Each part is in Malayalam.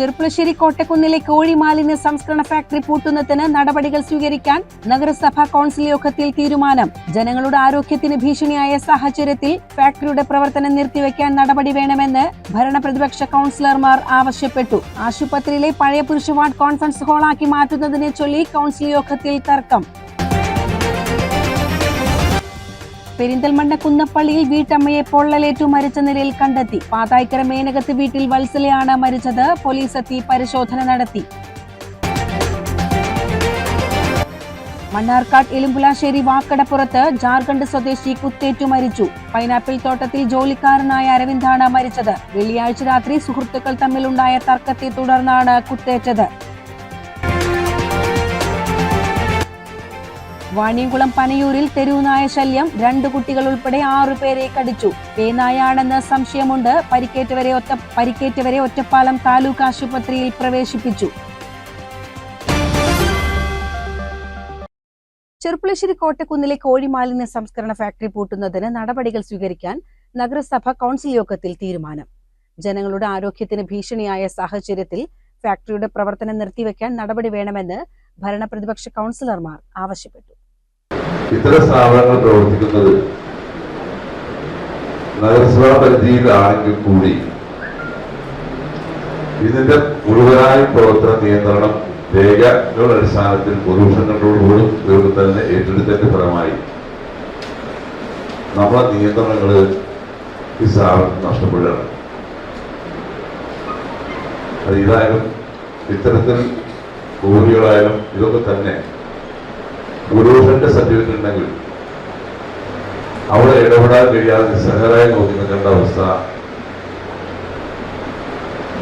ചെറുപ്പുളശ്ശേരി കോട്ടക്കുന്നിലെ കോഴി മാലിന്യ സംസ്കരണ ഫാക്ടറി പൂട്ടുന്നതിന് നടപടികൾ സ്വീകരിക്കാൻ നഗരസഭാ കൌൺസിൽ യോഗത്തിൽ തീരുമാനം. ജനങ്ങളുടെ ആരോഗ്യത്തിന് ഭീഷണിയായ സാഹചര്യത്തിൽ ഫാക്ടറിയുടെ പ്രവർത്തനം നിർത്തിവെക്കാൻ നടപടി വേണമെന്ന് ഭരണ പ്രതിപക്ഷ കൗൺസിലർമാർ ആവശ്യപ്പെട്ടു. ആശുപത്രിയിലെ പഴയ പുരുഷ വാർഡ് കോൺഫറൻസ് ഹാളാക്കി മാറ്റുന്നതിനെ ചൊല്ലി കൌൺസിൽ യോഗത്തിൽ തർക്കം. പെരിന്തൽമണ്ണ കുന്നപ്പള്ളിയിൽ വീട്ടമ്മയെ പൊള്ളലേറ്റു മരിച്ച നിലയിൽ കണ്ടെത്തി. പാതായ്ക്കര മേനകത്ത് വീട്ടിൽ വത്സലയാണ് മരിച്ചത്. പോലീസ് എത്തി പരിശോധന നടത്തി. മണ്ണാർക്കാട് എലുമ്പുലാശ്ശേരി വാക്കടപ്പുറത്ത് ജാർഖണ്ഡ് സ്വദേശി കുത്തേറ്റു മരിച്ചു. പൈനാപ്പിൾ തോട്ടത്തിൽ ജോലിക്കാരനായ അരവിന്ദാണ് മരിച്ചത്. വെള്ളിയാഴ്ച രാത്രി സുഹൃത്തുക്കൾ തമ്മിലുണ്ടായ തർക്കത്തെ തുടർന്നാണ് കുത്തേറ്റത്. വാണിയംകുളം പനയൂരിൽ തെരുവുനായ ശല്യം രണ്ട് കുട്ടികൾ ഉൾപ്പെടെ ആറുപേരെ കടിച്ചു. പേനായാണെന്ന് സംശയമുണ്ട്. പരിക്കേറ്റവരെ ഒറ്റ പരിക്കേറ്റവരെ ഒറ്റപ്പാലം താലൂക്ക് ആശുപത്രിയിൽ പ്രവേശിപ്പിച്ചു. ചെറുപ്പുളശ്ശേരി കോട്ടക്കുന്നിലെ കോഴി മാലിന്യ സംസ്കരണ ഫാക്ടറി പൂട്ടുന്നതിന് നടപടികൾ സ്വീകരിക്കാൻ നഗരസഭ കൗൺസിൽ യോഗത്തിൽ തീരുമാനം. ജനങ്ങളുടെ ആരോഗ്യത്തിന് ഭീഷണിയായ സാഹചര്യത്തിൽ ഫാക്ടറിയുടെ പ്രവർത്തനം നിർത്തിവെക്കാൻ നടപടി വേണമെന്ന് ഭരണപ്രതിപക്ഷ കൗൺസിലർമാർ ആവശ്യപ്പെട്ടു. ഇത്തരം സ്ഥാപനങ്ങൾ പ്രവർത്തിക്കുന്നത് നഗരസഭാ പരിധിയിലാണെങ്കിൽ കൂടി ഇതിന്റെ മുഴുവനായ പ്രവർത്തന നിയന്ത്രണം രേഖകളുടെ അടിസ്ഥാനത്തിൽ പൊതുവർഷങ്ങളോടുകൂടി ഇവർക്ക് തന്നെ ഏറ്റെടുത്തതിന്റെ ഫലമായി നമ്മളെ നിയന്ത്രണങ്ങൾ ഈ സ്ഥാപനത്തിൽ നഷ്ടപ്പെടുകയാണ്. അത് ഇതായാലും ഇത്തരത്തിൽ ഭൂമികളായാലും ഇതൊക്കെ തന്നെ പൊല്യൂഷന്റെ സർട്ടിഫിക്കറ്റ് ഉണ്ടെങ്കിൽ അവിടെ ഇടപെടാൻ കഴിയാതെ നിസ്സഹരായി നോക്കി നിൽക്കേണ്ട അവസ്ഥ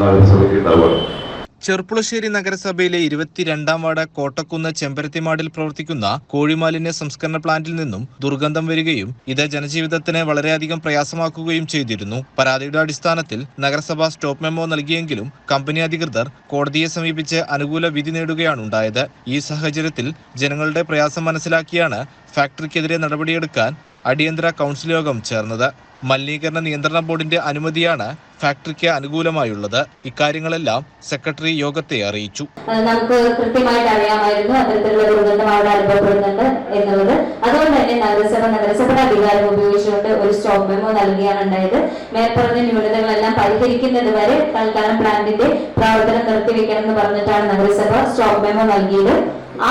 നഗരസഭയ്ക്ക് ഉണ്ടാവുകയാണ്. ചെർപ്പുളശ്ശേരി നഗരസഭയിലെ ഇരുപത്തിരണ്ടാം വാർഡ് കോട്ടക്കുന്ന് ചെമ്പരത്തിമാടിൽ പ്രവർത്തിക്കുന്ന കോഴിമാലിന്യ സംസ്കരണ പ്ലാന്റിൽ നിന്നും ദുർഗന്ധം വരികയും ഇത് ജനജീവിതത്തിന് വളരെയധികം പ്രയാസമാക്കുകയും ചെയ്തിരുന്നു. പരാതിയുടെ അടിസ്ഥാനത്തിൽ നഗരസഭ സ്റ്റോപ്പ് മെമ്മോ നൽകിയെങ്കിലും കമ്പനി അധികൃതർ കോടതിയെ സമീപിച്ച് അനുകൂല വിധി നേടുകയാണ് ഉണ്ടായത് ഈ സാഹചര്യത്തിൽ ജനങ്ങളുടെ പ്രയാസം മനസ്സിലാക്കിയാണ് ഫാക്ടറിക്കെതിരെ നടപടിയെടുക്കാൻ അടിയന്തര കൗൺസിൽ യോഗം ചേർന്നത്. മലിനീകരണ നിയന്ത്രണ ബോർഡിന്റെ അനുമതിയാണ് ഫാക്ടറിക്ക് അനുകൂലമായുള്ളത്. ഇക്കാര്യങ്ങളെല്ലാം സെക്രട്ടറി യോഗത്തെ അറിയിച്ചു. നമുക്ക് കൃത്യമായിട്ട് അറിയാമായിരുന്നു അത്തരത്തിലുള്ള ദുർഗന്ധം അവിടെ അനുഭവപ്പെടുന്നുണ്ട് എന്നുള്ളത്. അതുകൊണ്ട് തന്നെ നഗരസഭ നഗരസഭയുടെ അധികാരം ഉപയോഗിച്ചുകൊണ്ട് ഒരു സ്റ്റോപ്പ് മെമ്മോ നൽകിയാണ് ഉണ്ടായത്. മേൽപ്പറഞ്ഞ ന്യൂനതകളെല്ലാം പരിഹരിക്കുന്നത് വരെ തൽക്കാലം പ്ലാന്റിന്റെ പ്രവർത്തനം നിർത്തിവെക്കണം എന്ന് പറഞ്ഞിട്ടാണ് നഗരസഭ സ്റ്റോപ്പ് മെമ്മോ നൽകിയത്.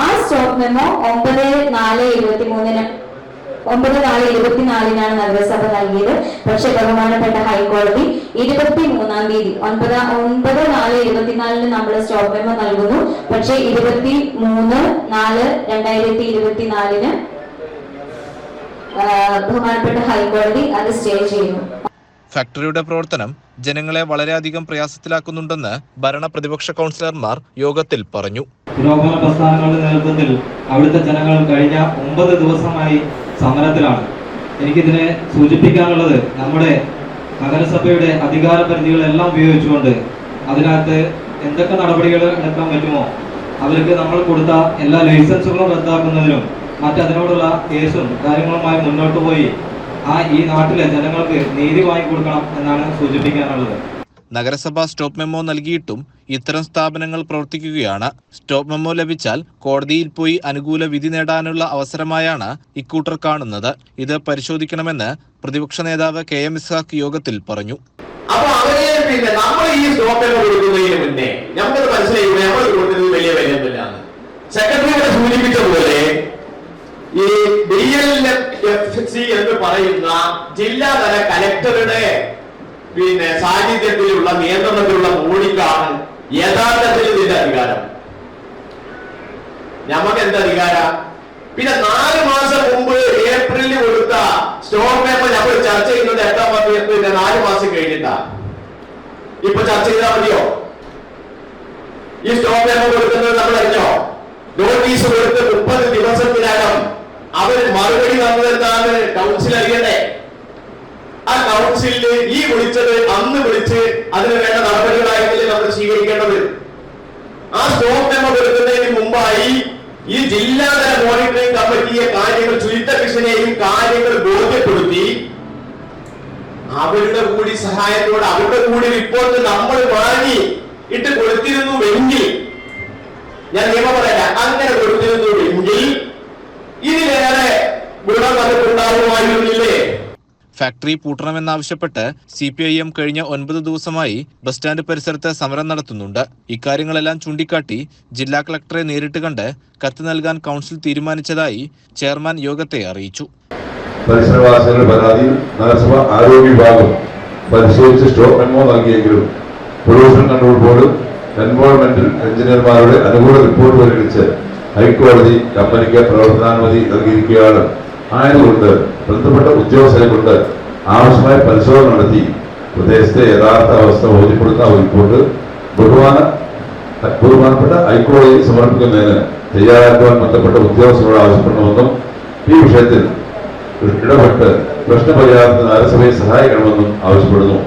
ആ സ്റ്റോപ്പ് മെമ്മോ ഒമ്പത് നാല് ഇരുപത്തി മൂന്നിന് ഒമ്പത് നാല് ഇരുപത്തിനാലിനാണ് നഗരസഭ നൽകിയത്. പക്ഷേ ബഹുമാനപ്പെട്ട ഹൈക്കോടതി ഇരുപത്തി മൂന്നാം തീയതി ഒൻപത് ഒൻപത് നാല് ഇരുപത്തിനാലിന് നമ്മൾ സ്റ്റോപ്പ് മെമ്മോ നൽകുന്നു. പക്ഷേ ഇരുപത്തി മൂന്ന് നാല് രണ്ടായിരത്തി ഇരുപത്തിനാലിന് ബഹുമാനപ്പെട്ട ഹൈക്കോടതി അത് സ്റ്റേ ചെയ്യുന്നു. ഫാക്ടറിയുടെ പ്രവർത്തനം ജനങ്ങളെ വളരെയധികം പ്രയാസത്തിലാക്കുന്നുണ്ടെന്ന് ഭരണ പ്രതിപക്ഷ കൗൺസിലർമാർ യോഗത്തിൽ പറഞ്ഞു. പുരോഗമന പ്രസ്ഥാനങ്ങളുടെ നേതൃത്വത്തിൽ അവിടുത്തെ ജനങ്ങൾ കഴിഞ്ഞ ഒമ്പത് ദിവസമായി സമരത്തിലാണ്. എനിക്കിതിനെ സൂചിപ്പിക്കാനുള്ളത് നമ്മുടെ നഗരസഭയുടെ അധികാര പരിധികളെല്ലാം ഉപയോഗിച്ചുകൊണ്ട് അതിനകത്ത് എന്തൊക്കെ നടപടികൾ എടുക്കാൻ പറ്റുമോ അവർക്ക് നമ്മൾ കൊടുത്ത എല്ലാ ലൈസൻസുകളും റദ്ദാക്കുന്നതിനും മറ്റതിനോടുള്ള കേസും കാര്യങ്ങളുമായി മുന്നോട്ട് പോയി ആ ഈ നാട്ടിലെ ജനങ്ങൾക്ക് നീതി വാങ്ങിക്കൊടുക്കണം എന്നാണ് സൂചിപ്പിക്കാനുള്ളത്. നഗരസഭ സ്റ്റോപ്പ് മെമ്മോ നൽകിയിട്ടും ഇത്തരം സ്ഥാപനങ്ങൾ പ്രവർത്തിക്കുകയാണ്. സ്റ്റോപ്പ് മെമ്മോ ലഭിച്ചാൽ കോടതിയിൽ പോയി അനുകൂല വിധി നേടാനുള്ള അവസരമായാണ് ഇക്കൂട്ടർ കാണുന്നത്. ഇത് പരിശോധിക്കണമെന്ന് പ്രതിപക്ഷ നേതാവ് കെ എം ഇസ്ഹാഖ് യോഗത്തിൽ പറഞ്ഞു. നമ്മൾ ഈ മനസ്സിലായി നമ്മൾ വലിയ ഈ ഡി എൽ എഫ് സി എന്ന് പറയുന്ന ജില്ലാതല കലക്ടറുടെ പിന്നെ സാന്നിധ്യത്തിലുള്ള നിയന്ത്രണത്തിലുള്ള ബോഡിക്കാണ് യഥാർത്ഥത്തിൽ ഇതിന്റെ അധികാരം. നമുക്ക് എന്താ അധികാരം? പിന്നെ നാല് മാസം മുമ്പ് ഏപ്രിലിൽ കൊടുത്ത സ്റ്റോർ പേപ്പർ നമ്മൾ ചർച്ച ചെയ്യുന്നത് എട്ടാം പിന്നെ നാല് മാസം കഴിഞ്ഞിട്ടാ. ഇപ്പൊ ചർച്ച ചെയ്താൽ മതിയോ? ഈ സ്റ്റോപ്പ് പേപ്പർ കൊടുക്കുന്നത് നമ്മൾ അറിഞ്ഞോ നോട്ടീസ് കൊടുത്ത് മുപ്പത് ദിവസത്തിനകം അവർ മറുപടി തന്നതെന്താണ്? കൗൺസിൽ അറിയണ്ടേ? ആ കൗൺസിലിൽ ഈ വിളിച്ചത് അന്ന് വിളിച്ച് അതിന് വേണ്ട നടപടികളായിട്ടില്ലേ നമ്മൾ സ്വീകരിക്കേണ്ടത്. ആ സ്റ്റോപ്പ് മെമ്മോ കൊടുക്കുന്നതിന് മുമ്പായി ഈ ജില്ലാതല മോണിറ്ററിംഗ് കമ്മിറ്റിയെ കാര്യങ്ങൾ ചുരുത്ത കൃഷിനെയും കാര്യങ്ങൾ ബോധ്യപ്പെടുത്തി അവരുടെ കൂടി സഹായത്തോടെ അവരുടെ കൂടി റിപ്പോർട്ട് നമ്മൾ വാങ്ങി ഇട്ട് കൊടുത്തിരുന്നു കൊടുത്തിരുന്നുവെങ്കിൽ ഞാൻ നിയമം പറയല്ല അങ്ങനെ കൊടുത്തിരുന്നുവെങ്കിൽ ഇതിലേറെ ഗുണം നമുക്കുണ്ടാവുമായിരുന്നില്ലേ ഫാക്ടറി പൂട്ടണമെന്നാവശ്യപ്പെട്ട് സി പി ഐ എം കഴിഞ്ഞ ഒൻപത് ദിവസമായി ബസ് സ്റ്റാൻഡ് പരിസരത്ത് സമരം നടത്തുന്നുണ്ട്. ഇക്കാര്യങ്ങളെല്ലാം ചൂണ്ടിക്കാട്ടി ജില്ലാ കളക്ടറെ നേരിട്ട് കണ്ട് കത്ത് നൽകാൻ കൗൺസിൽ തീരുമാനിച്ചതായി ചെയർമാൻ യോഗത്തെ അറിയിച്ചു. പരിസരവാസികളുടെ പരാതി ആരോഗ്യ വിഭാഗം എഞ്ചിനീയർമാരുടെ അനുകൂല റിപ്പോർട്ട് പരിഗണിച്ച് ഹൈക്കോടതി കമ്പനിക്ക് പ്രവർത്തനാനുമതി നൽകിയിരിക്കുകയാണ്. ആയതുകൊണ്ട് ബന്ധപ്പെട്ട ഉദ്യോഗസ്ഥരെ കൊണ്ട് ആവശ്യമായ പരിശോധന നടത്തി പ്രദേശത്തെ യഥാർത്ഥ അവസ്ഥ ബോധ്യപ്പെടുത്തുന്ന റിപ്പോർട്ട് ബഹുമാന ബഹുമാനപ്പെട്ട ഹൈക്കോടതിയിൽ സമർപ്പിക്കുന്നതിന് തയ്യാറാക്കുവാൻ ബന്ധപ്പെട്ട ഉദ്യോഗസ്ഥരോട് ആവശ്യപ്പെടണമെന്നും ഈ വിഷയത്തിൽ ഇടപെട്ട് പ്രശ്നപരിഹാരത്തിന് നഗരസഭയെ സഹായിക്കണമെന്നും ആവശ്യപ്പെടുന്നു.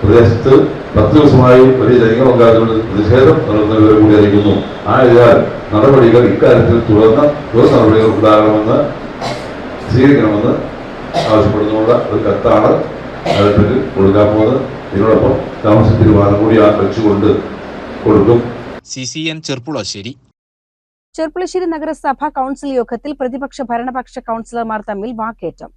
പ്രദേശത്ത് പത്ത് ദിവസമായി വലിയ ജനങ്ങൾ ഉണ്ടാകുന്ന പ്രതിഷേധം നടത്തുന്നവരെ കൂടി അറിയിക്കുന്നു. ആയതിനാൽ നടപടികൾ ഇക്കാര്യത്തിൽ തുടർന്ന് തുടർ നടപടികൾ ഉണ്ടാകണമെന്ന് സ്വീകരിക്കണമെന്ന് ആവശ്യപ്പെടുന്നുള്ള ഒരു കത്താണ് അദ്ദേഹത്തിന് കൊടുക്കാൻ പോകുന്നത്. ഇതിനോടൊപ്പം താമസ തീരുമാനം കൂടി ആ വെച്ചുകൊണ്ട് കൊടുക്കും. C C N Cherpulassery. Cherpulassery നഗരസഭ കൗൺസിൽ യോഗത്തിൽ പ്രതിപക്ഷ ഭരണപക്ഷ കൗൺസിലർമാർ തമ്മിൽ വാക്കേറ്റം.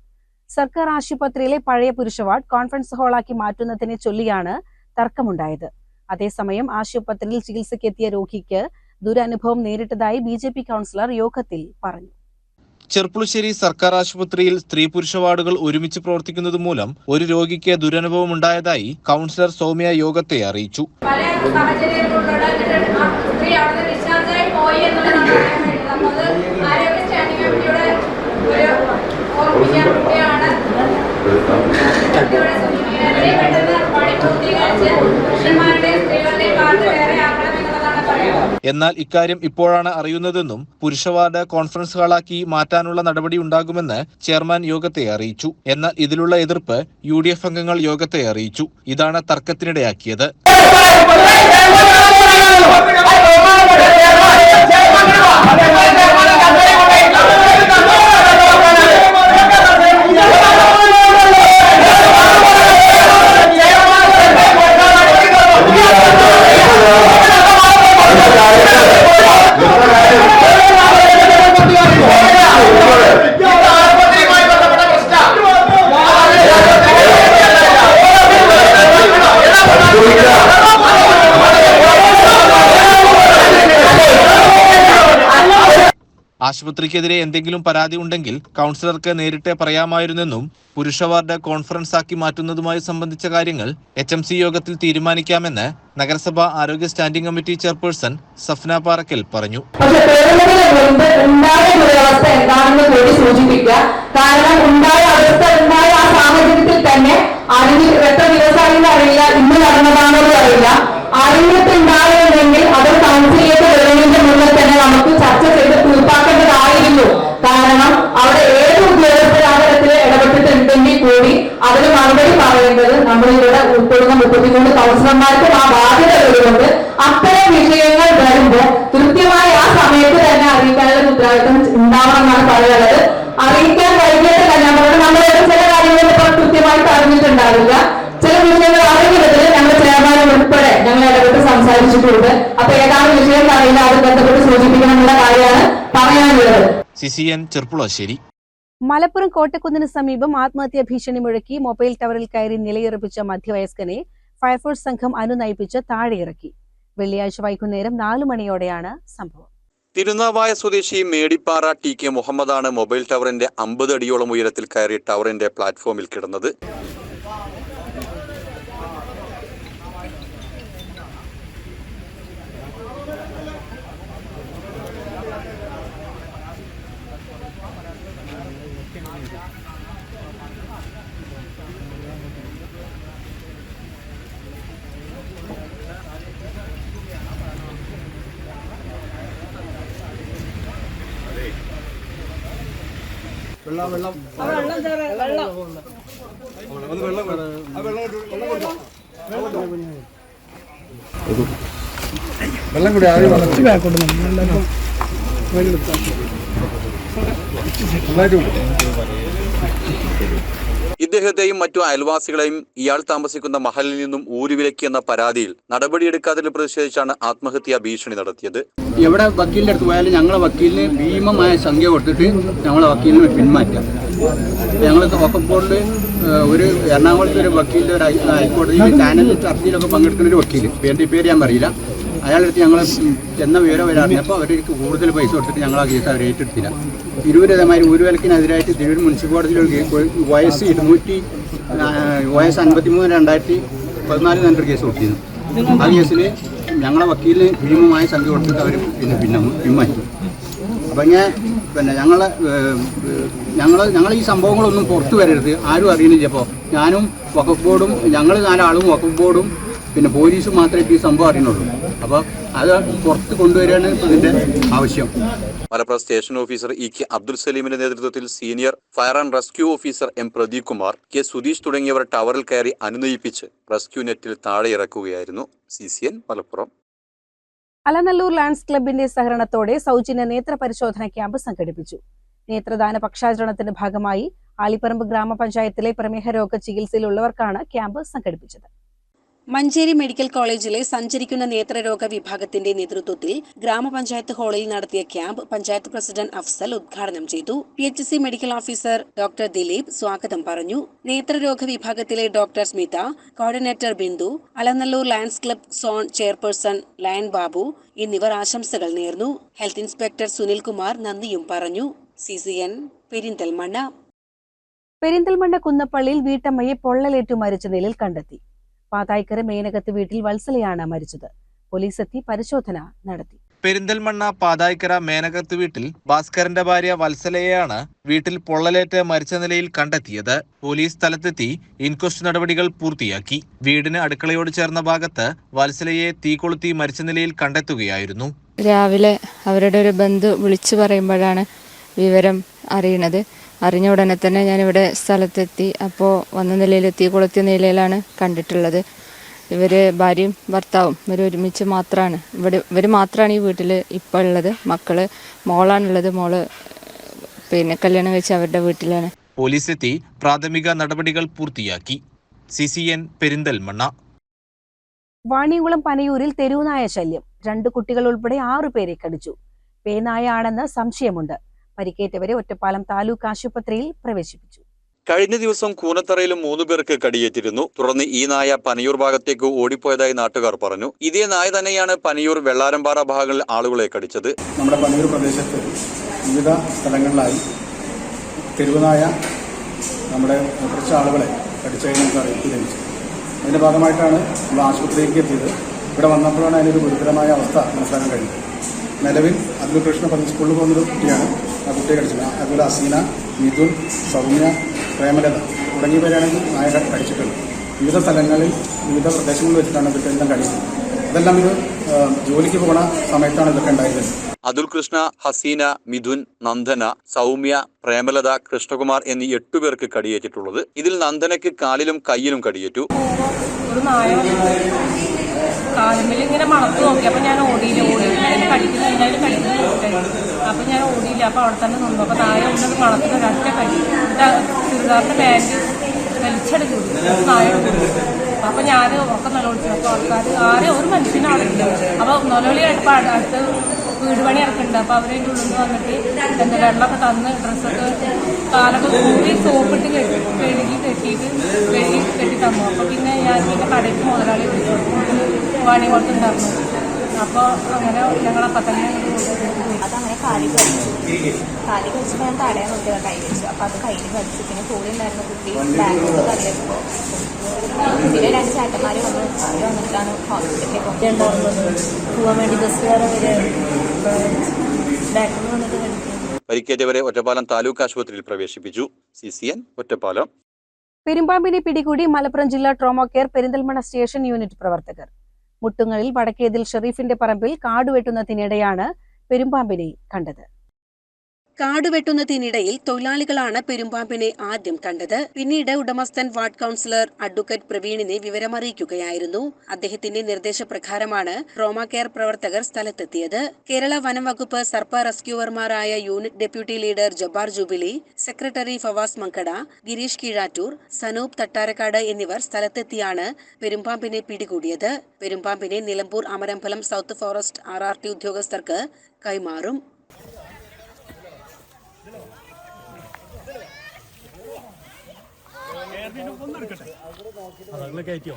സർക്കാർ ആശുപത്രിയിലെ പഴയ പുരുഷ വാർഡ് കോൺഫറൻസ് ഹാളാക്കി മാറ്റുന്നതിനെ ചൊല്ലിയാണ് തർക്കമുണ്ടായത്. അതേസമയം ആശുപത്രിയിൽ ചികിത്സയ്ക്കെത്തിയ രോഗിക്ക് ദുരനുഭവം നേരിട്ടതായി ബി ജെ പി കൗൺസിലർ യോഗത്തിൽ പറഞ്ഞു. ചെർപ്പുളശ്ശേരി സർക്കാർ ആശുപത്രിയിൽ സ്ത്രീ പുരുഷ വാർഡുകൾ ഒരുമിച്ച് പ്രവർത്തിക്കുന്നത് മൂലം ഒരു രോഗിക്ക് ദുരനുഭവം ഉണ്ടായതായി കൗൺസിലർ സൗമ്യ യോഗത്തെ അറിയിച്ചു സാഹചര്യങ്ങളിലൂടെ എന്നിട്ട് ആ സ്ത്രീ അവിടുന്ന് ഡിസ്ചാർജായി പോയി എന്നുള്ളതാണ് പറയാൻ വേണ്ടത് അപ്പോൾ അത് ആരോഗ്യ സ്റ്റാൻഡിംഗ് കമ്മിറ്റിയുടെ ഒരു ഓർമ്മിക്കാൻ വേണ്ടിയാണ് കുട്ടിയുടെ സൂചിപ്പിക്കുന്നത് എത്രയും പെട്ടെന്ന് പണി പൂർത്തീകരിച്ച് പുരുഷന്മാരുടെയും സ്ത്രീകളുടെയും വാർഡ് വേറെ ആക്കണമെന്നുള്ളതാണ് പറയുന്നത് എന്നാൽ ഇക്കാര്യം ഇപ്പോഴാണ് അറിയുന്നതെന്നും പുരുഷ വാർഡ് കോൺഫറൻസ് ഹാളാക്കി മാറ്റാനുള്ള നടപടി ഉണ്ടാകുമെന്ന് ചെയർമാൻ യോഗത്തെ അറിയിച്ചു എന്നാൽ ഇതിലുള്ള എതിർപ്പ് യു അംഗങ്ങൾ യോഗത്തെ അറിയിച്ചു ഇതാണ് തർക്കത്തിനിടയാക്കിയത് Amen. ആശുപത്രിക്കെതിരെ എന്തെങ്കിലും പരാതി ഉണ്ടെങ്കിൽ കൗൺസിലർക്ക് നേരിട്ട് പറയാമായിരുന്നെന്നും പുരുഷ വാർഡ് കോൺഫറൻസ് ആക്കി മാറ്റുന്നതുമായി സംബന്ധിച്ച കാര്യങ്ങൾ എച്ച് എം സി യോഗത്തിൽ തീരുമാനിക്കാമെന്ന് നഗരസഭാ ആരോഗ്യ standing committee chairperson Safna Parakkal പറഞ്ഞു. അറിയില്ല. ഇന്ന് നടന്നതാണോ അറിയില്ല. അറിഞ്ഞിട്ടുണ്ടായിരുന്നെങ്കിൽ അത് കൗൺസിലേക്ക് വരുന്നതിന്റെ മുന്നേ തന്നെ നമുക്ക് ചർച്ച ചെയ്ത് തീർപ്പാക്കേണ്ടതായിരുന്നു. കാരണം അവിടെ ഏത് ഉദ്യോഗസ്ഥർ ആ തരത്തിൽ ഇടപെട്ടിട്ടുണ്ടെങ്കിൽ കൂടി അതിന് മറുപടി പറയേണ്ടത് നമ്മളിവിടെ ഉൾപ്പെടുന്ന മുപ്പത്തിമൂന്ന് കൗൺസിലർമാർക്ക് പറയാനുള്ളത് സി സി ചെർപ്പുളശ്ശേരി. മലപ്പുറം കോട്ടക്കുന്നിന് സമീപം ആത്മഹത്യാ ഭീഷണി മുഴക്കി മൊബൈൽ ടവറിൽ കയറി നിലയുറപ്പിച്ച മധ്യവയസ്കനെ ഫയർഫോഴ്സ് സംഘം അനുനയിപ്പിച്ച് താഴെയിറക്കി. വെള്ളിയാഴ്ച വൈകുന്നേരം നാലു മണിയോടെയാണ് സംഭവം. തിരുനാവായ സ്വദേശി മേടിപ്പാറ ടി കെ മുഹമ്മദാണ് മൊബൈൽ ടവറിന്റെ അമ്പത് അടിയോളം ഉയരത്തിൽ കയറി ടവറിന്റെ പ്ലാറ്റ്ഫോമിൽ കിടന്നത്. വെള്ളം വെള്ളം വെള്ളം കൂടി ആദ്യം വെള്ളം കൊടുക്കണം ഇദ്ദേഹത്തെയും മറ്റു അയൽവാസികളെയും ഇയാൾ താമസിക്കുന്ന മഹലിൽ നിന്നും ഊരുവിലക്കിയെന്ന പരാതിയിൽ നടപടിയെടുക്കാതെ പ്രതിഷേധിച്ചാണ് ആത്മഹത്യാ ഭീഷണി നടത്തിയത്. എവിടെ വക്കീലിന്റെ അടുത്ത് പോയാലും ഞങ്ങളെ വക്കീലിന് ഭീമമായ സംഖ്യ കൊടുത്തിട്ട് ഞങ്ങളെ വക്കീലിനെ പിന്മാറ്റാം. ഞങ്ങൾ ഒക്കപ്പോളിൽ ഒരു എറണാകുളത്ത് ഒരു വക്കീലിന്റെ ഒരു ഹൈക്കോടതി ചാനലിൽ ചർച്ചയിലൊക്കെ പങ്കെടുക്കുന്ന ഒരു വക്കീൽ പേരുടെ പേര് ഞാൻ പറയില്ല. അയാളുടെ അടുത്ത് ഞങ്ങൾ ചെന്ന വിവരം വരാറിഞ്ഞപ്പോൾ അവർക്ക് കൂടുതൽ പൈസ കൊടുത്തിട്ട് ഞങ്ങൾ ആ കേസ് അവർ ഏറ്റെടുത്തില്ല തിരൂർ ഇതേമാതിരി ഊരുവിലക്കിനെതിരായിട്ട് തിരൂർ മുനിസിപ്പൽ കോടതിയിൽ ഒരു വയസ്സ് ഇരുന്നൂറ്റി വയസ്സ് അൻപത്തി മൂന്ന് രണ്ടായിരത്തി പതിനാലിൽ നല്ലൊരു കേസ് കൊടുത്തിരുന്നു. ആ കേസിൽ ഞങ്ങളെ വക്കീലിന് ഭീമമായ സംഖ്യ കൊടുത്തിട്ട് അവർ പിന്നെ പിന്നെ പിന്മാറ്റി അപ്പം ഞാൻ പിന്നെ ഞങ്ങളെ ഞങ്ങൾ ഞങ്ങൾ ഈ സംഭവങ്ങളൊന്നും പുറത്തു വരരുത്. ആരും അറിയുന്നില്ല അപ്പോൾ ഞാനും വഖഫ് ബോർഡും ഞങ്ങൾ നാലാളും വഖഫ് ബോർഡും പിന്നെ പോലീസ് മാത്രമേ ഈ സംഭവം അറിയുന്നുള്ളൂ. അപ്പോൾ അത് പുറത്ത് കൊണ്ടുവരികയാണ് ഇതിന്റെ ആവശ്യം. Malappuram station officer E K Abdul സലീമിന്റെ നേതൃത്വത്തിൽ senior fire and rescue officer M Pradeep Kumar K Sudheesh തുടങ്ങിയവർ ടവറിൽ കയറി അനുനയിപ്പിച്ച് റെസ്ക്യൂ നെറ്റിൽ താഴെ ഇറക്കുകയായിരുന്നു. C C N Malappuram. Alanallur lands ക്ലബിന്റെ സഹകരണത്തോടെ സൗജന്യ നേത്ര പരിശോധന ക്യാമ്പ് സംഘടിപ്പിച്ചു. നേത്രദാന പക്ഷാചരണത്തിന്റെ ഭാഗമായി ആലിപ്പറമ്പ് ഗ്രാമപഞ്ചായത്തിലെ പ്രമേഹ രോഗ ചികിത്സയിലുള്ളവർക്കാണ് ക്യാമ്പ് സംഘടിപ്പിച്ചത്. മഞ്ചേരി മെഡിക്കൽ കോളേജിലെ സഞ്ചരിക്കുന്ന നേത്രരോഗ വിഭാഗത്തിന്റെ നേതൃത്വത്തിൽ ഗ്രാമപഞ്ചായത്ത് ഹാളിൽ നടത്തിയ ക്യാമ്പ് പഞ്ചായത്ത് പ്രസിഡന്റ് അഫ്സൽ ഉദ്ഘാടനം ചെയ്തു. P H C medical officer doctor Dileep സ്വാഗതം പറഞ്ഞു. നേത്രരോഗ വിഭാഗത്തിലെ doctor Smitha coordinator Bindu Alanallur Lions Club zone chairperson Lion Babu എന്നിവർ ആശംസകൾ നേർന്നു. ഹെൽത്ത് ഇൻസ്പെക്ടർ സുനിൽ കുമാർ നന്ദിയും പറഞ്ഞു. C C N Perinthalmanna. Perinthalmanna കുന്നപ്പള്ളിയിൽ വീട്ടമ്മയെ പൊള്ളലേറ്റു മരിച്ച നിലയിൽ കണ്ടെത്തി. പാതായ്ക്കര മേനകത്ത് വീട്ടിൽ വത്സലയാണ് മരിച്ചത്. പോലീസ് എത്തി പരിശോധന നടത്തി. പെരിന്തൽമണ്ണ പാതായ്ക്കര മേനകത്ത് വീട്ടിൽ ഭാസ്കരന്റെ ഭാര്യ വത്സലയെയാണ് വീട്ടിൽ പൊള്ളലേറ്റ് മരിച്ച നിലയിൽ കണ്ടെത്തിയത്. പോലീസ് സ്ഥലത്തെത്തി ഇൻക്വസ്റ്റ് നടപടികൾ പൂർത്തിയാക്കി. വീടിന് അടുക്കളയോട് ചേർന്ന ഭാഗത്ത് വത്സലയെ തീ കൊളുത്തി മരിച്ച നിലയിൽ കണ്ടെത്തുകയായിരുന്നു. രാവിലെ അവരുടെ ഒരു ബന്ധു വിളിച്ചു പറയുമ്പോഴാണ് വിവരം അറിയണത്. അറിഞ്ഞ ഉടനെ തന്നെ ഞാനിവിടെ സ്ഥലത്തെത്തി. അപ്പോൾ വന്ന നിലയിലെത്തി കൊളുത്തിയ നിലയിലാണ് കണ്ടിട്ടുള്ളത്. ഇവർ ഭാര്യയും ഭർത്താവും ഇവർ ഒരുമിച്ച് മാത്രമാണ് ഇവിടെ ഇവർ മാത്രമാണ് ഈ വീട്ടിൽ ഇപ്പോൾ ഉള്ളത്. മക്കൾ മോളാണുള്ളത്. മോൾ പിന്നെ കല്യാണം കഴിച്ച് അവരുടെ വീട്ടിലാണ്. പോലീസ് എത്തി പ്രാഥമിക നടപടികൾ പൂർത്തിയാക്കി. C C N Perinthalmanna. Vaniyamkulam പനയൂരിൽ തെരുവുനായ ശല്യം. രണ്ട് കുട്ടികൾ ഉൾപ്പെടെ ആറു പേരെ കടിച്ചു. പേനായ ആണെന്ന് സംശയമുണ്ട്. പരിക്കേറ്റവരെ ഒറ്റപ്പാലം താലൂക്ക് ആശുപത്രിയിൽ പ്രവേശിപ്പിച്ചു. കഴിഞ്ഞ ദിവസം കൂനത്തറയിലും മൂന്നു പേർക്ക് കടിയേറ്റിരുന്നു. തുടർന്ന് ഈ നായ പനയൂർ ഭാഗത്തേക്ക് ഓടിപ്പോയതായി നാട്ടുകാർ പറഞ്ഞു. ഇതേ നായ തന്നെയാണ് പനയൂർ വെള്ളാരമ്പാറ ഭാഗങ്ങളിൽ ആളുകളെ കടിച്ചത്. നമ്മുടെ പനയൂർ പ്രദേശത്ത് വിവിധ സ്ഥലങ്ങളിലായി തെരുവുനായ നമ്മുടെ കുറച്ച് ആളുകളെ കടിച്ചതായി നമുക്ക് അറിയിപ്പ് ലഭിച്ചു അതിന്റെ ഭാഗമായിട്ടാണ് നമ്മൾ ആശുപത്രിയിലേക്ക് എത്തിയത്. ഇവിടെ വന്നപ്പോഴാണ് അതിനൊരു ഗുരുതരമായ അവസ്ഥ മനസ്സിലാക്കാൻ കഴിഞ്ഞത്. നിലവിൽ അതിൽ കൃഷ്ണ പറഞ്ഞ സ്കൂളിൽ പോകുന്നൊരു കുട്ടിയാണ്. ആ കുട്ടിയെ കളിച്ചത് അതുപോലെ അസീന മിഥുൻ സൗമ്യ പ്രേമലത തുടങ്ങിയവരാണെങ്കിൽ നായക കടിച്ചിട്ടുണ്ട് വിവിധ സ്ഥലങ്ങളിൽ വിവിധ പ്രദേശങ്ങളിൽ വെച്ചിട്ടാണ് ഇതൊക്കെ എല്ലാം കടിക്കുന്നത്. അതെല്ലാം ഇത് ജോലിക്ക് പോകണ സമയത്താണ് ഇതൊക്കെ ഉണ്ടായിരുന്നത്. അതുൽ കൃഷ്ണ ഹസീന മിഥുൻ നന്ദന സൗമ്യ പ്രേമലത കൃഷ്ണകുമാർ എന്നീ എട്ടു പേർക്ക് കടിയേറ്റിട്ടുള്ളത്. ഇതിൽ നന്ദനയ്ക്ക് കാലിലും കയ്യിലും കടിയേറ്റു. കാലുമ്പിൽ ഇങ്ങനെ മണത്ത് നോക്കി. അപ്പൊ ഞാൻ ഓടിയില്ല ഓടി എന്നെ കടിക്കുന്ന എന്തായാലും കടിക്കുന്ന അപ്പൊ ഞാൻ ഓടിയില്ല. അപ്പൊ അവിടെ തന്നെ നിന്നു. അപ്പൊ താഴെ ഒന്നത് മണത്തിന് ഒരൊറ്റ കടി ചുരിദാറിന്റെ പാന്റ് വലിച്ചെടുത്തു. എടുത്തു. അപ്പൊ ഞാൻ ഒക്കെ നിലവിളിച്ചു അപ്പൊ ആൾക്കാർ ആരെയും ഒരു മനുഷ്യനാണില്ല അപ്പൊ നിലവിളിയായിട്ട് അടുത്ത് വീട് പണി ഇറക്കുന്നുണ്ട് അപ്പൊ അവരെ ഉള്ളിൽ നിന്ന് വന്നിട്ട് എന്താ വെള്ളമൊക്കെ തന്ന് ഡ്രസ്സൊക്കെ കാലൊക്കെ കൂടി സോപ്പിട്ട് കെട്ടി കഴുകി കെട്ടിയിട്ട് കഴുകി കെട്ടി തന്നു. അപ്പൊ പിന്നെ ഞാൻ പിന്നെ കടയ്ക്ക് മുതലാളി പണി കൊടുത്തുണ്ടായിരുന്നു അപ്പോൾ അങ്ങനെ ഞങ്ങളപ്പം തന്നെ അതങ്ങനെ കാലി കടിച്ചു. കാലി കടിച്ചപ്പോൾ ഞാൻ തടയാൻ നോക്കിയത് കൈ വെച്ചു. അപ്പൊ അത് കയ്യിൽ കടിച്ചു. പിന്നെ കൂടെ ഉണ്ടായിരുന്ന കുട്ടി ബാങ്കിലോട്ട് തള്ളിയപ്പോൾ പിന്നെ രണ്ട് ചേട്ടന്മാർ വന്നു അവർ വന്നിട്ടാണ് ഹോസ്പിറ്റലിലേക്ക് പോകാൻ വേണ്ടി ബസ്സുകാരെ വരെ പരിക്കേറ്റവരെ ഒറ്റപ്പാലം താലൂക്ക് ആശുപത്രിയിൽ പ്രവേശിപ്പിച്ചു. C C N Ottapalam. പെരുമ്പാമ്പിനെ പിടികൂടി മലപ്പുറം ജില്ലാ trauma care Perinthalmanna station unit പ്രവർത്തകർ. മുട്ടുങ്ങളിൽ വടക്കേതിൽ ഷെറീഫിന്റെ പറമ്പിൽ കാടുവെട്ടുന്നതിനിടെയാണ് പെരുമ്പാമ്പിനെ കണ്ടത്. കാട് വെട്ടുന്നതിനിടയിൽ തൊഴിലാളികളാണ് പെരുമ്പാമ്പിനെ ആദ്യം കണ്ടത്. പിന്നീട് ഉടമസ്ഥൻ വാർഡ് കൗൺസിലർ അഡ്വക്കേറ്റ് പ്രവീണിനെ വിവരമറിയിക്കുകയായിരുന്നു. അദ്ദേഹത്തിന്റെ നിർദ്ദേശപ്രകാരമാണ് ട്രോമ കെയർ പ്രവർത്തകർ സ്ഥലത്തെത്തിയത്. കേരള വനം വകുപ്പ് സർപ്പ റെസ്ക്യൂവർമാരായ unit deputy leader Jabbar jubilee secretary Fawas Mankada Gireesh Keezhattoor Sanoop Thattarakkad എന്നിവർ സ്ഥലത്തെത്തിയാണ് പെരുമ്പാമ്പിനെ പിടികൂടിയത്. പെരുമ്പാമ്പിനെ Nilambur Amarambalam south forest R ഉദ്യോഗസ്ഥർക്ക് ടി ഉദ്യോഗസ്ഥർക്ക് കയറ്റിയോ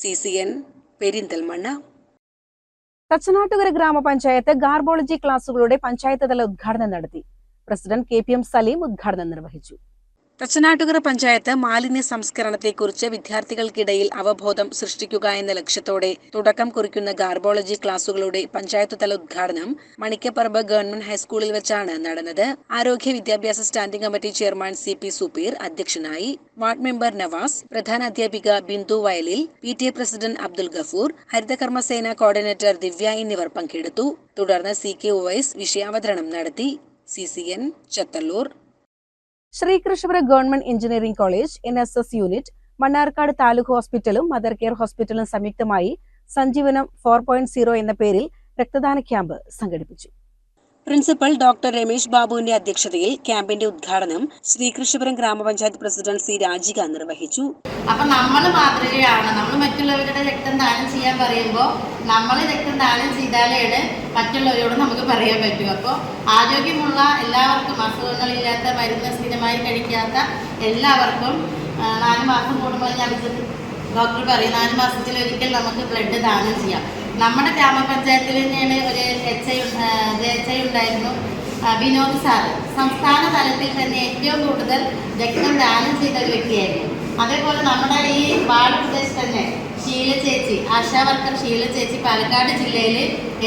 C C N Perinthalmanna. Thachanattukara grama panchayat garbology ക്ലാസുകളുടെ പഞ്ചായത്ത് തല ഉദ്ഘാടനം നടത്തി. President K P M Saleem ഉദ്ഘാടനം നിർവഹിച്ചു. തച്ചനാട്ടുകര പഞ്ചായത്ത് മാലിന്യ സംസ്കരണത്തെക്കുറിച്ച് വിദ്യാർത്ഥികൾക്കിടയിൽ അവബോധം സൃഷ്ടിക്കുക എന്ന ലക്ഷ്യത്തോടെ തുടക്കം കുറിക്കുന്ന ഗാർബോളജി ക്ലാസുകളുടെ പഞ്ചായത്ത് തല ഉദ്ഘാടനം മണിക്കപ്പറമ്പ് ഗവൺമെന്റ് ഹൈസ്കൂളിൽ വെച്ചാണ് നടന്നത്. ആരോഗ്യ വിദ്യാഭ്യാസ standing committee chairman C P Supeer അധ്യക്ഷനായി. വാർഡ് മെമ്പർ നവാസ് പ്രധാന അധ്യാപിക Bindu Vayalil P T A president Abdul Gafoor Haritha Karma Sena coordinator Divya എന്നിവർ പങ്കെടുത്തു. തുടർന്ന് സി കെ ഉവൈസ് വിഷയാവതരണം നടത്തി. C C N Chathallur. Sreekrishnapuram government engineering college N S S unit Mannarkkad taluk ഹോസ്പിറ്റലും മദർ കെയർ ഹോസ്പിറ്റലും സംയുക്തമായി സഞ്ജീവനം ഫോർ എന്ന പേരിൽ രക്തദാന ക്യാമ്പ് സംഘടിപ്പിച്ചു. പ്രിൻസിപ്പൽ ഡോക്ടർ രമേശ് ബാബുവിന്റെ അധ്യക്ഷതയിൽ ക്യാമ്പിന്റെ ഉദ്ഘാടനം ശ്രീകൃഷ്ണപുരം ഗ്രാമപഞ്ചായത്ത് പ്രസിഡന്റ് സി രാജിക നിർവഹിച്ചു. അപ്പൊ നമ്മൾ മാതൃകയാണ്. നമ്മൾ മറ്റുള്ളവരുടെ രക്തം ദാനം ചെയ്യാൻ പറയുമ്പോൾ നമ്മൾ രക്തം ദാനം ചെയ്താലാണ് മറ്റുള്ളവരോട് നമുക്ക് പറയാൻ പറ്റും. അപ്പോൾ ആരോഗ്യമുള്ള എല്ലാവർക്കും അസുഖങ്ങളില്ലാത്ത മരുന്ന് സ്ഥിരമായി കഴിക്കാത്ത എല്ലാവർക്കും നാല് മാസം കൂടുമ്പോൾ ഞാൻ ഡോക്ടർ പറയും നാല് മാസത്തിലൊരിക്കൽ നമുക്ക് ബ്ലഡ് ദാനം ചെയ്യാം. നമ്മുടെ ഗ്രാമപഞ്ചായത്തിൽ തന്നെയാണ് ഒരു എച്ച് ഐ എച്ച് ഐ ഉണ്ടായിരുന്നു വിനോദ് സാർ സംസ്ഥാന തലത്തിൽ തന്നെ ഏറ്റവും കൂടുതൽ രക്തം ദാനം ചെയ്ത ഒരു വ്യക്തിയായിരുന്നു. അതേപോലെ നമ്മുടെ ഈ വാർഡ് പ്രദേശത്ത് തന്നെ ശീല ചേച്ചി ആശാ വർക്കർ ഷീല ചേച്ചി പാലക്കാട് ജില്ലയിൽ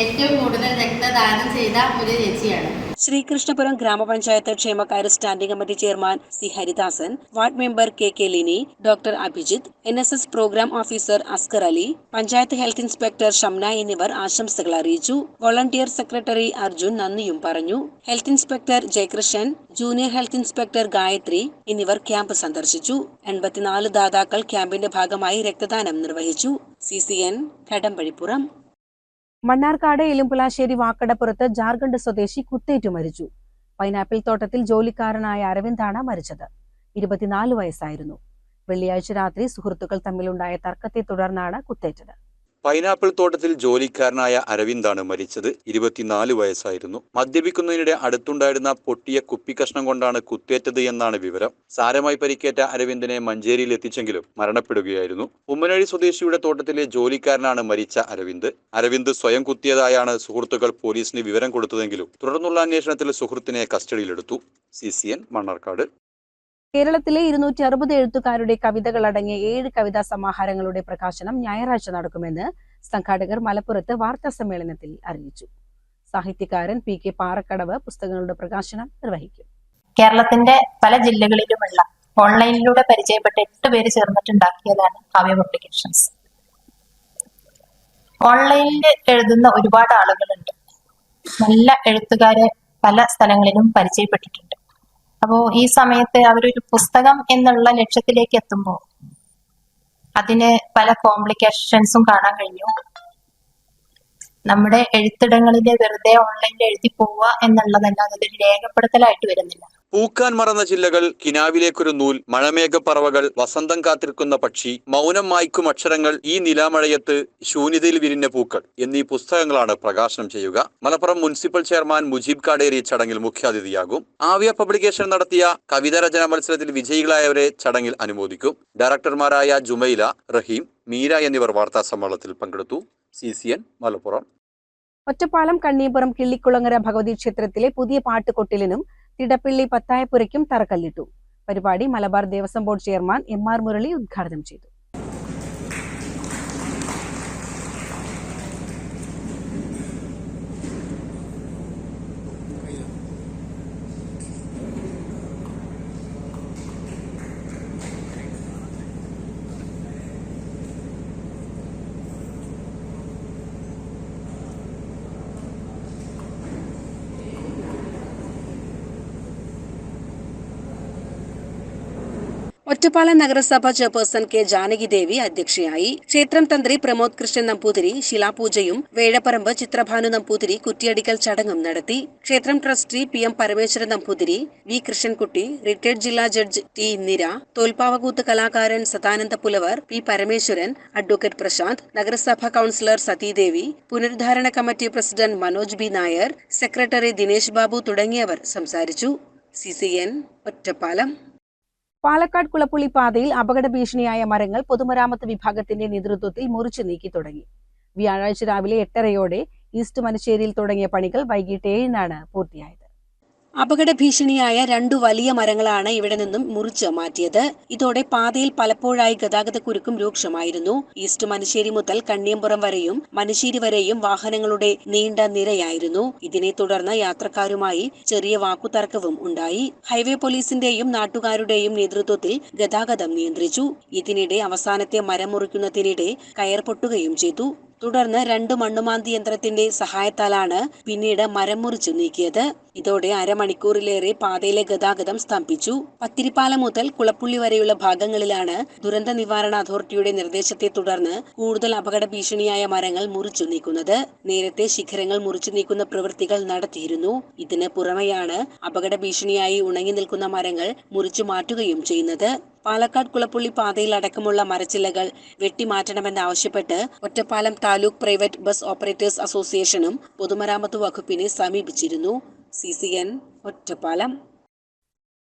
ഏറ്റവും കൂടുതൽ രക്തദാനം ചെയ്ത ഒരു ചേച്ചിയാണ്. ശ്രീകൃഷ്ണപുരം ഗ്രാമപഞ്ചായത്ത് ക്ഷേമകാര്യ standing committee chairman C Haridasan ward member K K Lini doctor Abhijith N S S programme officer Askar Ali panchayat health inspector Shamna എന്നിവർ ആശംസകൾ അറിയിച്ചു. വോളണ്ടിയർ സെക്രട്ടറി അർജുൻ നന്ദിയും പറഞ്ഞു. Health inspector Jayakrishnan junior health inspector Gayathri എന്നിവർ ക്യാമ്പ് സന്ദർശിച്ചു. എൺപത്തിനാല് ദാതാക്കൾ ക്യാമ്പിന്റെ ഭാഗമായി രക്തദാനം നിർവഹിച്ചു. C C N Kadampazhipuram Mannarkkad Elumbulassery വാക്കടപ്പുറത്ത് Jharkhand സ്വദേശി കുത്തേറ്റു മരിച്ചു. പൈനാപ്പിൾ തോട്ടത്തിൽ ജോലിക്കാരനായ അരവിന്ദാണ് മരിച്ചത്. ഇരുപത്തിനാല് വയസ്സായിരുന്നു. വെള്ളിയാഴ്ച രാത്രി സുഹൃത്തുക്കൾ തമ്മിലുണ്ടായ തർക്കത്തെ തുടർന്നാണ് കുത്തേറ്റത്. പൈനാപ്പിൾ തോട്ടത്തിൽ ജോലിക്കാരനായ അരവിന്ദാണ് മരിച്ചത്. ഇരുപത്തിനാല് വയസ്സായിരുന്നു. മദ്യപിക്കുന്നതിനിടെ അടുത്തുണ്ടായിരുന്ന പൊട്ടിയ കുപ്പിക്കഷ്ണം കൊണ്ടാണ് കുത്തേറ്റത് എന്നാണ് വിവരം. സാരമായി പരിക്കേറ്റ അരവിന്ദനെ മഞ്ചേരിയിൽ എത്തിച്ചെങ്കിലും മരണപ്പെടുകയായിരുന്നു. ഉമ്മനഴി സ്വദേശിയുടെ തോട്ടത്തിലെ ജോലിക്കാരനാണ് മരിച്ച അരവിന്ദ്. അരവിന്ദ് സ്വയം കുത്തിയതായാണ് സുഹൃത്തുക്കൾ പോലീസിന് വിവരം കൊടുത്തതെങ്കിലും തുടർന്നുള്ള അന്വേഷണത്തിൽ സുഹൃത്തിനെ കസ്റ്റഡിയിലെടുത്തു. C C N Mannarkkad. കേരളത്തിലെ ഇരുന്നൂറ്റി അറുപത് എഴുത്തുകാരുടെ കവിതകൾ അടങ്ങിയ ഏഴ് കവിതാ സമാഹാരങ്ങളുടെ പ്രകാശനം ഞായറാഴ്ച നടക്കുമെന്ന് സംഘാടകർ മലപ്പുറത്ത് വാർത്താ സമ്മേളനത്തിൽ അറിയിച്ചു. സാഹിത്യകാരൻ പി കെ പാറക്കടവ് പുസ്തകങ്ങളുടെ പ്രകാശനം നിർവഹിക്കും. കേരളത്തിന്റെ പല ജില്ലകളിലുമുള്ള ഓൺലൈനിലൂടെ പരിചയപ്പെട്ട എട്ട് പേര് ചേർന്നിട്ടുണ്ടാക്കിയതാണ് കാവ്യ പബ്ലിക്കേഷൻസ്. ഓൺലൈനിൽ എഴുതുന്ന ഒരുപാട് ആളുകളുണ്ട്. നല്ല എഴുത്തുകാരെ പല സ്ഥലങ്ങളിലും പരിചയപ്പെട്ടിട്ടുണ്ട്. അപ്പോൾ ഈ സമയത്ത് അവരൊരു പുസ്തകം എന്നുള്ള ലക്ഷ്യത്തിലേക്ക് എത്തുമ്പോൾ അതിന് പല കോംപ്ലിക്കേഷൻസും കാണാൻ കഴിഞ്ഞു. നമ്മുടെ എഴുത്തിടങ്ങളിലെ വെറുതെ ഓൺലൈനിൽ എഴുതി പോവുക എന്നുള്ളതല്ല അതൊരു രേഖപ്പെടുത്തലായിട്ട് വരുന്നില്ല. പൂക്കാൻ മറന്ന ജില്ലകൾ കിനാവിലേക്കൊരു നൂൽ മഴമേഘപ്പറവകൾ വസന്തം കാത്തിരിക്കുന്ന പക്ഷി മൗനം മായ്ക്കും അക്ഷരങ്ങൾ ഈ നിലാമഴയത്ത് ശൂന്യതയിൽ വിരിഞ്ഞ പൂക്കൾ എന്നീ പുസ്തകങ്ങളാണ് പ്രകാശനം ചെയ്യുക. മലപ്പുറം മുനിസിപ്പൽ ചെയർമാൻ മുജീബ് കാടേരി ചടങ്ങിൽ മുഖ്യാതിഥിയാകും. ആവ്യ പബ്ലിക്കേഷൻ നടത്തിയ കവിതാ രചനാ മത്സരത്തിൽ വിജയികളായവരെ ചടങ്ങിൽ അനുമോദിക്കും. ഡയറക്ടർമാരായ ജുമൈല റഹീം മീര എന്നിവർ വാർത്താ സമ്മേളനത്തിൽ പങ്കെടുത്തു. C C N Malappuram. Ottapalam Kanneepuram Killikkulangara Bhagavathi ക്ഷേത്രത്തിലെ പുതിയ പാട്ടുകൊട്ടിലിനും തിടപ്പള്ളി പത്തായപ്പുരയ്ക്കും തറക്കല്ലിട്ടു. പരിപാടി Malabar Devaswom board chairman M R Murali ഉദ്ഘാടനം ചെയ്തു. ഒറ്റപ്പാലം നഗരസഭ ചെയർപേഴ്സൺ കെ ജാനകി ദേവി അധ്യക്ഷയായി ക്ഷേത്രം തന്ത്രി പ്രമോദ് കൃഷ്ണൻ നമ്പൂതിരി ശിലാപൂജയും വേഴപ്പറമ്പ് ചിത്രഭാനു നമ്പൂതിരി കുറ്റിയടിക്കൽ ചടങ്ങും നടത്തി. ക്ഷേത്രം trustee P M Parameswaran Namboothiri V Krishnankutty retired ജില്ലാ ജഡ്ജ് ടി ഇന്ദിര തോൽപ്പാവകൂത്ത് കലാകാരൻ സദാനന്ദ പുലവർ പി പരമേശ്വരൻ അഡ്വക്കേറ്റ് പ്രശാന്ത് നഗരസഭാ കൌൺസിലർ സതീദേവി പുനരുദ്ധാരണ committee president Manoj B Nair secretary Dinesh Babu തുടങ്ങിയവർ സംസാരിച്ചു. C C N Ottapalam. Palakkad Kulappully പാതയിൽ അപകട ഭീഷണിയായ മരങ്ങൾ പൊതുമരാമത്ത് വിഭാഗത്തിന്റെ നേതൃത്വത്തിൽ മുറിച്ചു നീക്കി തുടങ്ങി. വ്യാഴാഴ്ച രാവിലെ എട്ടരയോടെ ഈസ്റ്റ് മനശ്ശേരിയിൽ തുടങ്ങിയ പണികൾ വൈകിട്ട് ഏഴിനാണ് പൂർത്തിയായത്. അപകട ഭീഷണിയായ രണ്ടു വലിയ മരങ്ങളാണ് ഇവിടെ നിന്നും മുറിച്ച് മാറ്റിയത്. ഇതോടെ പാതയിൽ പലപ്പോഴായി ഗതാഗത കുരുക്കും രൂക്ഷമായിരുന്നു. ഈസ്റ്റ് മനശ്ശേരി മുതൽ കണ്ണിയമ്പുറം വരെയും മനശ്ശേരി വരെയും വാഹനങ്ങളുടെ നീണ്ട നിരയായിരുന്നു. ഇതിനെ തുടർന്ന് യാത്രക്കാരുമായി ചെറിയ വാക്കുതർക്കവും ഉണ്ടായി. ഹൈവേ പോലീസിന്റെയും നാട്ടുകാരുടെയും നേതൃത്വത്തിൽ ഗതാഗതം നിയന്ത്രിച്ചു. ഇതിനിടെ അവസാനത്തെ മരം മുറിക്കുന്നതിനിടെ കയർ പൊട്ടുകയും ചെയ്തു. തുടർന്ന് രണ്ട് മണ്ണുമാന്തി യന്ത്രത്തിന്റെ സഹായത്താലാണ് പിന്നീട് മരം മുറിച്ചു നീക്കിയത്. ഇതോടെ അരമണിക്കൂറിലേറെ പാതയിലെ ഗതാഗതം സ്തംഭിച്ചു. പത്തിരിപ്പാലം മുതൽ കുളപ്പുള്ളി വരെയുള്ള ഭാഗങ്ങളിലാണ് ദുരന്ത നിവാരണ അതോറിറ്റിയുടെ നിർദ്ദേശത്തെ തുടർന്ന് കൂടുതൽ അപകട ഭീഷണിയായ മരങ്ങൾ മുറിച്ചു നീക്കുന്നത്. നേരത്തെ ശിഖരങ്ങൾ മുറിച്ചു നീക്കുന്ന പ്രവൃത്തികൾ നടത്തിയിരുന്നു. ഇതിന് പുറമെയാണ് അപകട ഭീഷണിയായി ഉണങ്ങി നിൽക്കുന്ന മരങ്ങൾ മുറിച്ചു മാറ്റുകയും ചെയ്യുന്നത്. പാലക്കാട് കുളപ്പുള്ളി പാതയിൽ അടക്കമുള്ള മരച്ചില്ലകൾ വെട്ടിമാറ്റണമെന്നാവശ്യപ്പെട്ട് Ottapalam taluk private bus operators അസോസിയേഷനും പൊതുമരാമത്ത് വകുപ്പിനെ സമീപിച്ചിരുന്നു. C C N Ottapalam.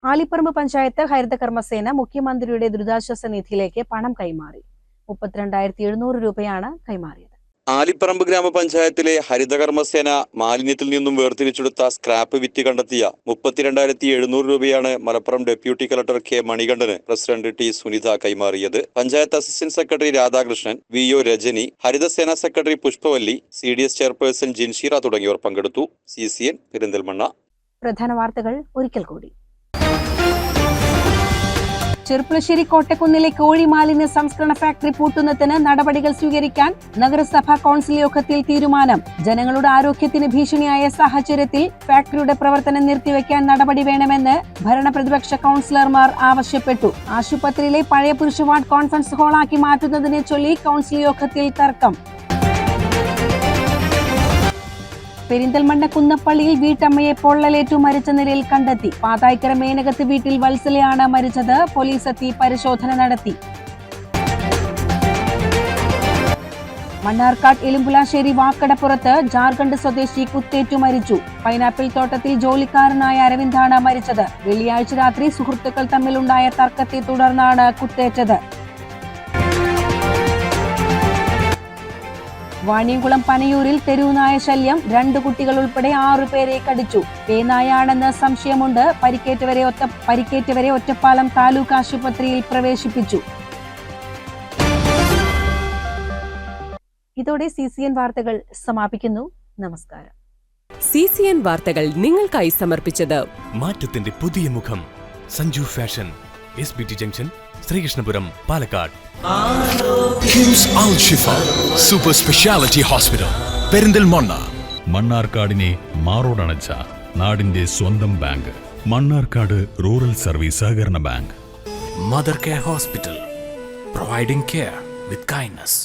Alipparamba panchayat ഹരിത കർമ്മസേന മുഖ്യമന്ത്രിയുടെ ദുരിതാശ്വാസ നിധിയിലേക്ക് പണം കൈമാറി. മുപ്പത്തിരണ്ടായിരത്തി എഴുന്നൂറ് രൂപയാണ് കൈമാറിയത്. ആലിപ്പറമ്പ് ഗ്രാമപഞ്ചായത്തിലെ ഹരിതകർമ്മസേന മാലിന്യത്തിൽ നിന്നും വേർതിരിച്ചെടുത്ത സ്ക്രാപ്പ് വിറ്റ് കണ്ടെത്തിയ മുപ്പത്തിരണ്ടായിരത്തി എഴുന്നൂറ് രൂപയാണ് മലപ്പുറം ഡെപ്യൂട്ടി കളക്ടർ കെ മണികണ്ഠന് പ്രസിഡന്റ് ടി സുനിത കൈമാറിയത്. Panchayat assistant secretary Radhakrishnan V O Rajani Haritha Sena secretary Pushpavalli C D S chairperson Jinsheera തുടങ്ങിയവർ പങ്കെടുത്തു. C C N Perinthalmanna. പ്രധാന വാർത്തകൾ ഒരിക്കൽ കൂടി. ചെറുപ്പുളശ്ശേരി കോട്ടക്കുന്നിലെ കോഴി മാലിന്യ സംസ്കരണ ഫാക്ടറി പൂട്ടുന്നതിന് നടപടികൾ സ്വീകരിക്കാൻ നഗരസഭാ കൌൺസിൽ യോഗത്തിൽ തീരുമാനം. ജനങ്ങളുടെ ആരോഗ്യത്തിന് ഭീഷണിയായ സാഹചര്യത്തിൽ ഫാക്ടറിയുടെ പ്രവർത്തനം നിർത്തിവെക്കാൻ നടപടി വേണമെന്ന് ഭരണ പ്രതിപക്ഷ കൌൺസിലർമാർ ആവശ്യപ്പെട്ടു. ആശുപത്രിയിലെ പഴയ പുരുഷ വാർഡ് കോൺഫറൻസ് ഹാളാക്കി മാറ്റുന്നതിനെ ചൊല്ലി കൌൺസിൽ യോഗത്തിൽ തർക്കം. പെരിന്തൽമണ്ണ കുന്നപ്പള്ളിയിൽ വീട്ടമ്മയെ പൊള്ളലേറ്റു മരിച്ച നിലയിൽ കണ്ടെത്തി. പാതായ്ക്കര മേനകത്ത് വീട്ടിൽ വത്സലയാണ് മരിച്ചത്. പോലീസ് എത്തി പരിശോധന നടത്തി. മണ്ണാർക്കാട് എലുമ്പുലാശ്ശേരി വാക്കടപ്പുറത്ത് ജാർഖണ്ഡ് സ്വദേശി കുത്തേറ്റു മരിച്ചു. പൈനാപ്പിൾ തോട്ടത്തിൽ ജോലിക്കാരനായ അരവിന്ദാണ് മരിച്ചത്. വെള്ളിയാഴ്ച രാത്രി സുഹൃത്തുക്കൾ തമ്മിലുണ്ടായ തർക്കത്തെ തുടർന്നാണ് കുത്തേറ്റത്. വാണിയംകുളം പനയൂരിൽ തെരുവുനായ ശല്യം രണ്ട് കുട്ടികൾ ഉൾപ്പെടെ ആറുപേരെ കടിച്ചു. പേനായാണെന്ന് സംശയമുണ്ട്. പരിക്കേറ്റവരെ ഒറ്റ പരിക്കേറ്റവരെ ഒറ്റപ്പാലം താലൂക്ക് ആശുപത്രിയിൽ പ്രവേശിപ്പിച്ചു. ഇതോടെ സി സി എൻ വാർത്തകൾ സമാപിക്കുന്നു. നമസ്കാരം. സി സി എൻ വാർത്തകൾ നിങ്ങൾക്കായി സമർപ്പിച്ചത് മാറ്റത്തിന്റെ പുതിയ മുഖം Sanju fashion. S B T junction Sreekrishnapuram Palakkad. KIMS Al Shifa super speciality hospital Perinthalmanna. മണ്ണാർക്കാടിനെ മാറോടണച്ച നാടിന്റെ സ്വന്തം ബാങ്ക് മണ്ണാർക്കാട് റൂറൽ സർവീസ് സഹകരണ bank. Mother care hospital providing care with kindness